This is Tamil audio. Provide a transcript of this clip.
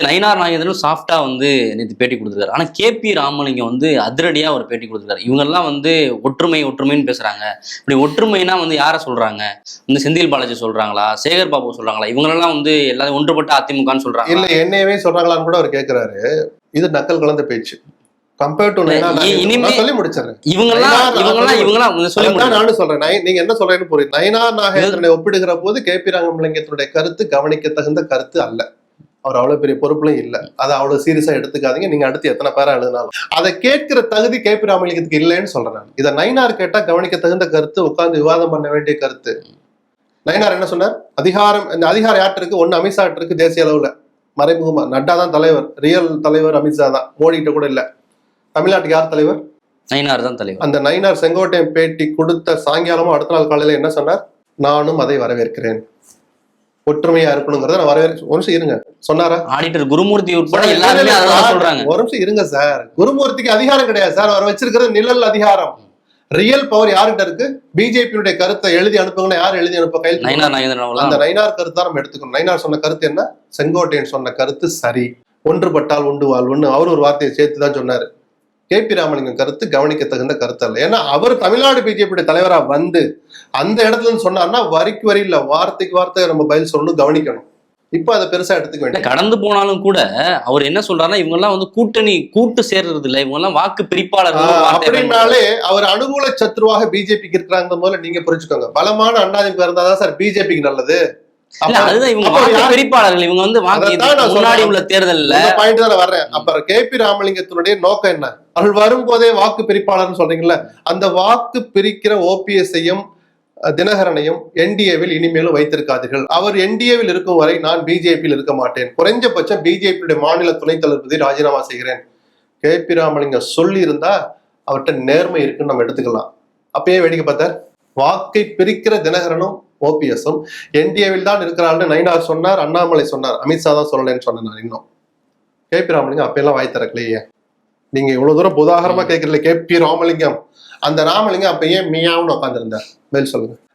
நயினார் நாகேந்திரன் சாஃப்டா வந்து நேற்று பேட்டி கொடுத்துருக்காரு. ஆனா கே பி ராமலிங்கம் வந்து அதிரடியா ஒரு பேட்டி கொடுத்துருக்காரு. இவங்கெல்லாம் வந்து ஒற்றுமை ஒற்றுமைன்னு பேசுறாங்க. இப்படி ஒற்றுமைனா வந்து யாரை சொல்றாங்க? இந்த செந்தில் பாலாஜி சொல்றாங்களா? சேகர் பாபு சொல்றாங்களா? இவங்களெல்லாம் வந்து எல்லாரும் ஒன்றுபட்ட அதிமுகன்னு சொல்றாங்க இல்ல என்னையவே சொல்றாங்களான்னு கூட அவர் கேக்குறாரு. இது நக்கல் கலந்த பேச்சு. கம்பேர்ட் டு இனிமே- சொல்லி முடிச்சிடுறேன். இவங்கெல்லாம் இவங்கெல்லாம் இவங்கெல்லாம் சொல்லி. நானும் சொல்றேன். நீங்க என்ன சொல்றேன்னு புரியுது? நயனார் நாகேந்திரனை ஒப்பிடுகிற போது கே பி ராமலிங்கத்தினுடைய கருத்து கவனிக்க தகுந்த கருத்து அல்ல. அவர் அவ்வளவு பெரிய பொறுப்புலையும் இல்ல. அதை அவ்வளவு சீரியஸா எடுத்துக்காதீங்க. நீங்க அடுத்து எத்தனை பேரா எழுதினாலும் அதை கேட்கிற தகுதி கே பி ராமலிங்கத்துக்கு இல்லைன்னு சொல்றேன் நான். இதை நயினார் கேட்டா கவனிக்க தகுந்த கருத்து உட்கார்ந்து விவாதம் பண்ண வேண்டிய கருத்து. நயினார் என்ன சொன்னார்? அதிகாரம் இந்த அதிகாரம் யார்கிட்ட இருக்கு ஒண்ணு அமித்ஷா கிட்ட இருக்கு தேசிய அளவுல. மறைமுகமா. நட்டா தான் தலைவர். ரியல் தலைவர் அமித்ஷா தான். மோடி கிட்ட கூட இல்ல. தமிழ்நாட்டுக்கு யார் தலைவர்? நயினார் தான் தலைவர். அந்த நயினார் செங்கோட்டையன் பேட்டி கொடுத்த சாயங்காலமும் அடுத்த நாள் காலையில என்ன சொன்னார்? நானும் அதை வரவேற்கிறேன். ஒற்றுமையா இருக்கணுங்கிறத நான் வரவேற்க ஒரு நிமிஷம் இருங்க. சொன்னாரா? ஆடிட்டர் குருமூர்த்தி உட்பட எல்லாருமே சொல்றாங்க. ஒரு நிமிஷம் இருங்க சார். குருமூர்த்திக்கு அதிகாரம் கிடையாது சார். அவர் வச்சிருக்கிறது நிழல் அதிகாரம். ரியல் பவர் யார்கிட்ட இருக்கு? பிஜேபியுடைய கருத்தை எழுதி அனுப்புங்கன்னா யார் எழுதி அனுப்ப கையில் அந்த நயினார் கருத்து நம்ம எடுத்துக்கணும். நயினார் சொன்ன கருத்து என்ன? செங்கோட்டையன் சொன்ன கருத்து சரி. ஒன்றுபட்டால் உண்டு வாழ்வுன்னு அவர் ஒரு வார்த்தையை சேர்த்து தான் சொன்னாரு. கே பி ராமலிங்கம் கருத்து கவனிக்க தகுந்த கருத்து அல்ல. ஏன்னா அவர் தமிழ்நாடு பிஜேபி தலைவரா வந்து அந்த இடத்துல சொன்னார்னா வரிக்கு வரி இல்ல வார்த்தைக்கு வார்த்தை நம்ம பதில் சொல்லணும் கவனிக்கணும். இப்ப அதை பெருசா எடுத்துக்க வேண்டிய கடந்து போனாலும் கூட அவர் என்ன சொல்றாருன்னா இவங்க எல்லாம் வந்து கூட்டணி கூட்டு சேர்றது இல்ல. இவங்க எல்லாம் வாக்கு பயன்படுத்துறாங்க. அப்படின்னாலே அவர் அனுகூல சத்ருவாக பிஜேபிக்கு இருக்கிறாங்க முதல்ல நீங்க புரிஞ்சுக்கோங்க. பலமான அண்ணாதிமுக இருந்தாதான் சார் பிஜேபிக்கு நல்லது. அதுதான் இவங்க அப்ப வாக்கு யார்- பிரிப்பாளர்கள். இவங்க வந்து வாக்கு முன்னாடி. உள்ள தேர்தல்ல. இந்த பாயிண்ட் தான் வர்றேன். அப்ப கே பி ராமலிங்கத்தினுடைய நோக்கம் என்ன? அவள் வரும்போதே வாக்கு பிரிப்பாளர்னு சொல்றீங்கல்ல அந்த வாக்கு பிரிக்கிற ஓபிஎஸ்ஐயும் தினகரனையும் என்டிஏவில் இனிமேலும் வைத்திருக்காதீர்கள். அவர் என்டிஏவில் இருக்கும் வரை நான் பிஜேபியில் இருக்க மாட்டேன். குறைஞ்சபட்சம் பிஜேபியுடைய மாநில துணைத் தளபதி ராஜினாமா செய்கிறேன். கே. பி. ராமலிங்கம் சொல்லி இருந்தா அவர்கிட்ட நேர்மை இருக்குன்னு நம்ம எடுத்துக்கலாம். அப்பயே வேடிக்கை பார்த்தார். வாக்கை பிரிக்கிற தினகரனும் ஓபிஎஸும் என்டிஏவில் தான் இருக்கிறாள்னு நயினார் சொன்னார் அண்ணாமலை சொன்னார். அமித்ஷா தான் சொல்லலைன்னு சொன்னேன் நான் இன்னும். கே. பி. ராமலிங்கம் அப்பெல்லாம் வாய் திறக்கலையே. நீங்க இவ்வளவு தூரம் உதாகரமா கேட்கறீங்க கே பி ராமலிங்கம். அந்த ராமலிங்கம் அப்ப ஏன் மியாவுன்னு உட்காந்துருந்தார் மேல் சொல்லுங்க.